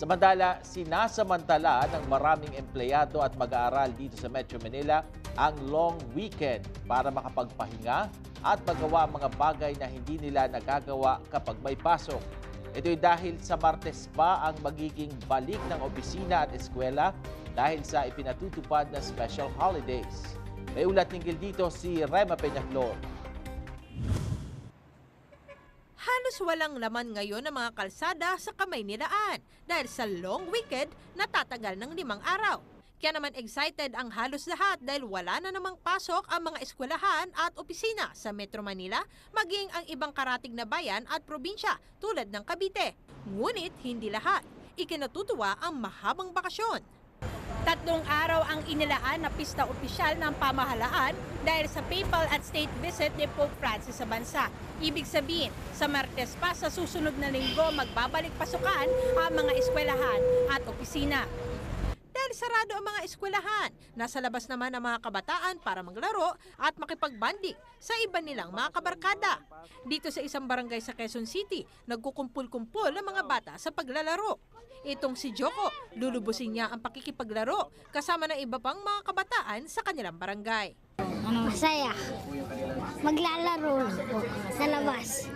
Samantala, sinasamantala ng maraming empleyado at mag-aaral dito sa Metro Manila ang long weekend para makapagpahinga at magawa mga bagay na hindi nila nagagawa kapag may pasok. Ito'y dahil sa Martes pa ang magiging balik ng opisina at eskwela dahil sa ipinatutupad na special holidays. May ulat tinggil dito si Rema Peñaflor. Halos walang laman ngayon ang mga kalsada sa kamay nilaan dahil sa long weekend na tatagal ng limang araw. Kaya naman excited ang halos lahat dahil wala na namang pasok ang mga eskwelahan at opisina sa Metro Manila, maging ang ibang karatig na bayan at probinsya tulad ng Cavite. Ngunit hindi lahat. Ikinatutuwa ang mahabang bakasyon. Tatlong araw ang inilaan na pista opisyal ng pamahalaan dahil sa papal at state visit ni Pope Francis sa bansa. Ibig sabihin, sa Martes pa sa susunod na linggo magbabalik pasukan ang mga eskwelahan at opisina. Sarado ang mga eskwelahan, nasa labas naman ang mga kabataan para maglaro at makipagbanding sa iba nilang mga kabarkada. Dito sa isang barangay sa Quezon City, nagkukumpul-kumpul ang mga bata sa paglalaro. Itong si Joko, lulubusin niya ang pakikipaglaro kasama ng iba pang mga kabataan sa kanilang barangay. Masaya. Maglalaro sa labas.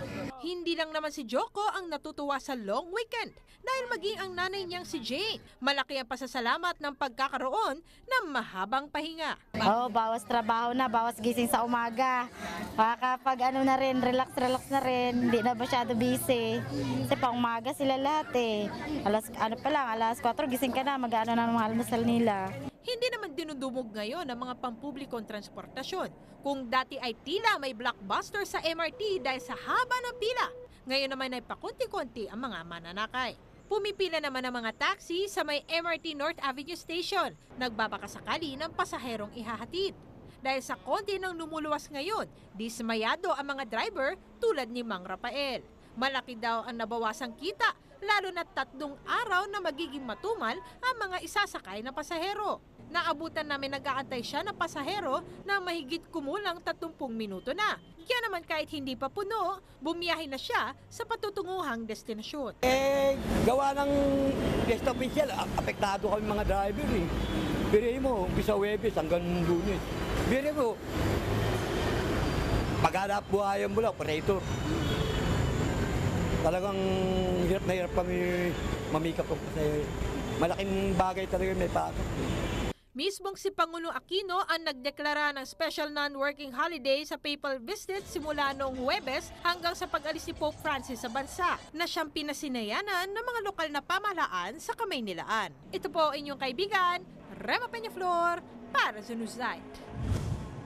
Hindi lang naman si Joko ang natutuwa sa long weekend dahil maging ang nanay niyang si Jane. Malaki ang pasasalamat ng pagkakaroon ng mahabang pahinga. Oo, bawas trabaho na, bawas gising sa umaga. Makakapag ano na rin, relax, relax na rin. Hindi na masyado busy. Kasi pang umaga sila lahat eh. Alas, ano pa lang, alas 4 gising ka na, mag-ano na ng almusal nila. Hindi naman dinudumog ngayon ang mga pampublikong transportasyon. Kung dati ay tila may blockbuster sa MRT dahil sa haba ng pila, ngayon naman ay pakunti-kunti ang mga mananakay. Pumipila naman ang mga taxi sa may MRT North Avenue Station, nagbabakasakali ng pasaherong ihahatid. Dahil sa konti ng lumuluwas ngayon, dismayado ang mga driver tulad ni Mang Rafael. Malaki daw ang nabawasang kita, lalo na tatlong araw na magiging matumal ang mga isasakay na pasahero. Naabutan namin nag-aantay siya na pasahero na mahigit kumulang 30 minuto na. Kaya naman kahit hindi pa puno, bumiyahe na siya sa patutunguhang destinasyon. Eh, gawa ng guest official, apektado kami mga driver eh. Biri mo, umpisa Webes hanggang lunes. Biri mo, paghanap buhayan mo lang, operator. Talagang hirap na hirap kami mamikap ko kasi malaking bagay talaga may pasok. Mismong si Pangulo Aquino ang nagdeklara ng special non-working holiday sa papal visit simula noong Huwebes hanggang sa pag-alis ni Pope Francis sa bansa na siyang pinasinayanan ng mga lokal na pamahalaan sa kamay nilaan. Ito po inyong kaibigan, Rema Peñaflor para sa Newsnight.